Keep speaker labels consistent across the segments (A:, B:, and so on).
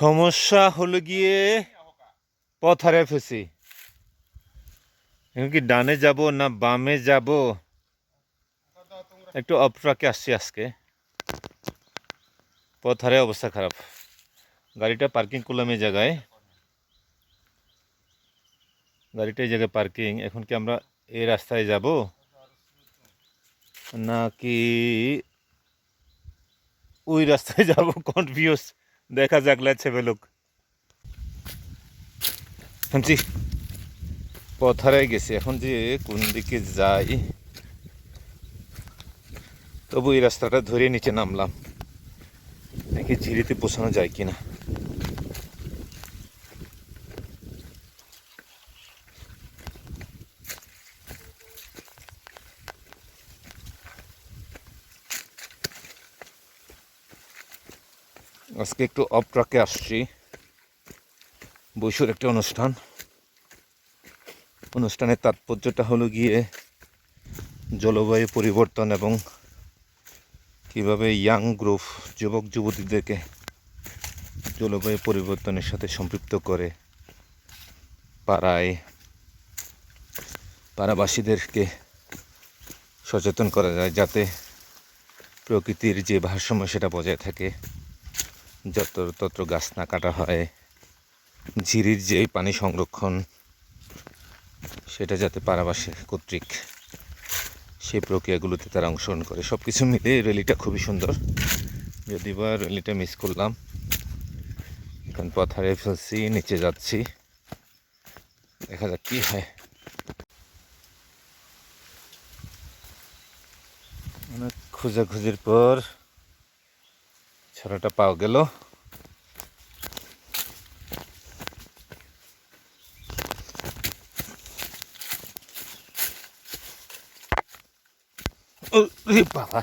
A: সমস্যা হলো গিয়ে পথ হারিয়ে ফেছি এখন কি ডানে যাব না বামে যাব। একটু অফ ট্রাকে আসছি আজকে। পথ হারিয়ে অবস্থা খারাপ। গাড়িটা পার্কিং করলাম এই জায়গায়। গাড়িটা এই জায়গায় পার্কিং। এখন কি আমরা এই রাস্তায় যাব? নাকি ওই রাস্তায় যাব? কনফিউজ দেখা যাক লাগছে বেলুক শুনছি। পথ হারাই গেছি। এখন যে কোন দিকে যাই, তবু এই রাস্তাটা ধরে নিচে নামলাম। দেখি ঝিরিতে পৌঁছানো যায় কিনা। আজকে একটু অফ ট্রাকে আসছি। বৈশুর একটা অনুষ্ঠান। অনুষ্ঠানের তাৎপর্যটা হলো গিয়ে জলবায়ু পরিবর্তন এবং কীভাবে ইয়াং গ্রুপ যুবক, যুবতীদেরকে জলবায়ু পরিবর্তনের সাথে সম্পৃক্ত করে পাড়ায়, পাড়াবাসীদেরকে সচেতন করা যায় যাতে প্রকৃতির যে ভারসাম্য সেটা বজায় থাকে। যত তত্র গাছ না কাটা হয়, ঝিরির যে পানি সংরক্ষণ, সেটা যাতে পাড়াবাসী কর্তৃক সেই প্রক্রিয়াগুলোতে তারা অংশগ্রহণ করে। সব কিছু মিলে র্যালিটা খুবই সুন্দর। যদি বা র্যালিটা মিস করলাম। এখন পথ হারিয়ে ফেলছি, নিচে যাচ্ছি। দেখা যাক কী হয়। অনেক খোঁজাখুঁজির পর ছড়াটা পাওয়া গেল ওরে বাবা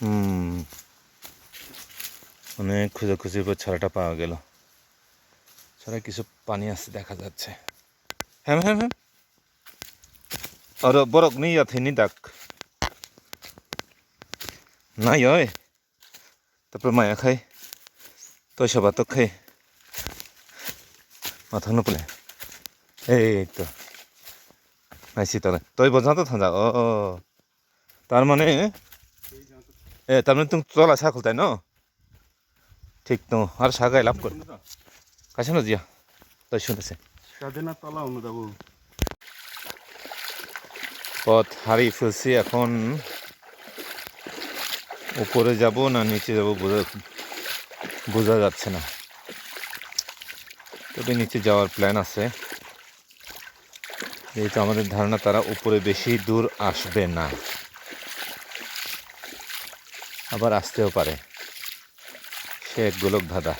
A: হুম, অনেক খুঁজে পর ছড়াটা পাওয়া গেল। ছড়ায় কিছু পানি আছে দেখা যাচ্ছে। হ্যাঁ হ্যাঁ হ্যাঁ। আর বরক নেই আছে নি ডাক নাই হয় তারপর মায়া খাই। তই সবা তো খাই। মাথা নপলে এই তো। নাইছি তাহলে। তই বোঝা তো থাকা ও। তার মানে এ তার মানে তুমি তলা সাকল তাই ন? ঠিক তো আর সাগাই লাভ কর। কাছে না জিয়া? তাই শুনেছে পথ হারিয়ে ফেলছি এখন। উপরে যাব না নিচে যাব বোঝা বোঝা যাচ্ছে না। তবে নিচে যাওয়ার প্ল্যান আছে। যেহেতু আমাদের ধারণা তারা উপরে বেশি দূর আসবে না। আবার আসতেও পারে। সে এক গোলক ধাঁধা।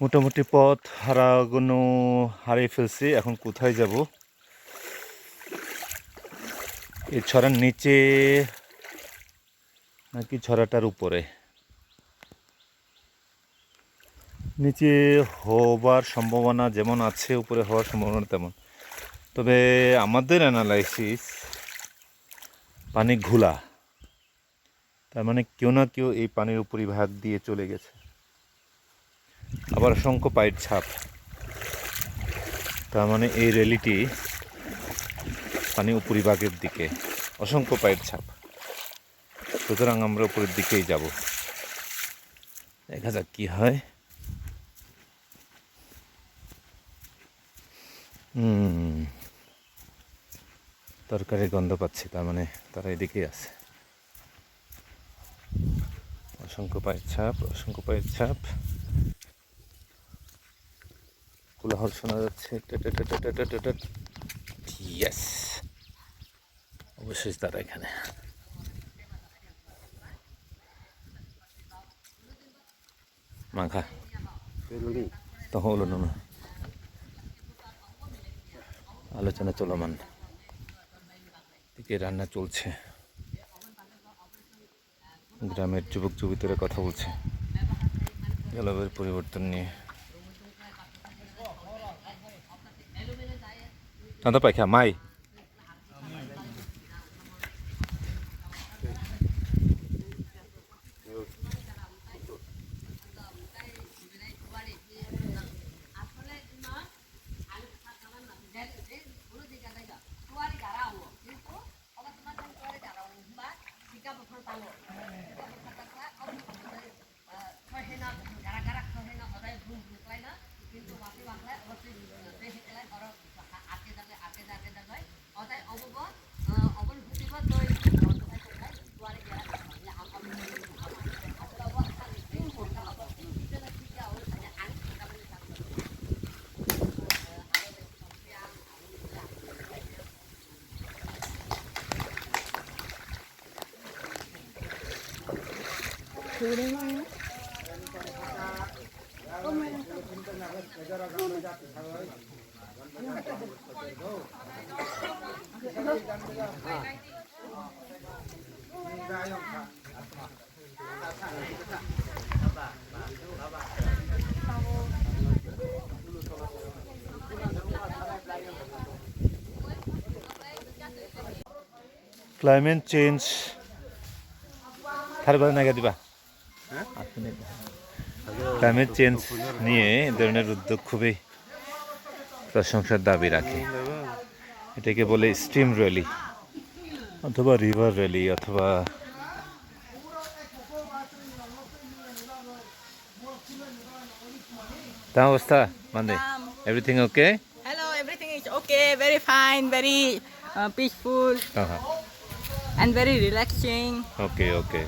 A: মোটামুটি পথ হারাগুনো হারিয়ে ফেলছি, এখন কোথায় যাব? এই ছড়ার নিচে নাকি ছড়াটার উপরে? নিচে হবার সম্ভাবনা যেমন আছে, উপরে হওয়ার সম্ভাবনা তেমন। তবে আমাদের অ্যানালাইসিস পানি ঘোলা। তার মানে কেউ না কেউ এই পানির উপরিভাগ দিয়ে চলে গেছে। আবার অসংখ্য পায়ের ছাপ। তার মানে এই র্যালিটি পানি উপরিভাগের দিকে। অসংখ্য পায়ের ছাপ। সুতরাং আমরা উপরের দিকেই যাব। দেখা যাক কি হয়। হুম। তরকারির গন্ধ পাচ্ছি তার মানে তারা এদিকেই আছে। অসংখ্য পায়ের ছাপ অসংখ্য পায়ের ছাপ। কোলাহল শোনা যাচ্ছে। ইয়েস অবশ্যই তারা এখানে। মাখা
B: বেলুনি
A: তো হলো না। আলোচনা চলমান। এদিকে রান্না চলছে। গ্রামের যুবক যুবতীরা কথা বলছে। জলবায়ুর পরিবর্তন নিয়ে। দাদা পাইখা মাই। ক্লাইমেট চেঞ্জ থারবার নাগা দিবা ক্লাইমেট চেঞ্জ নিয়ে এ ধরনের উদ্যোগ খুবই প্রশংসার দাবি রাখে। এটাকে বলে স্ট্রিম র্যালি অথবা রিভার র্যালি অথবা তা অবস্থা মানে everything okay
C: everything is okay, very fine, very uh, peaceful
A: হ্যাঁ
C: and very relaxing.
A: Okay okay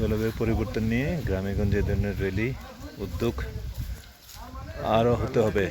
A: জলবায়ু পরিবর্তন নিয়ে গ্রামেগঞ্জে ধরনের র্যালি উদ্যোগ আরও হতে হবে।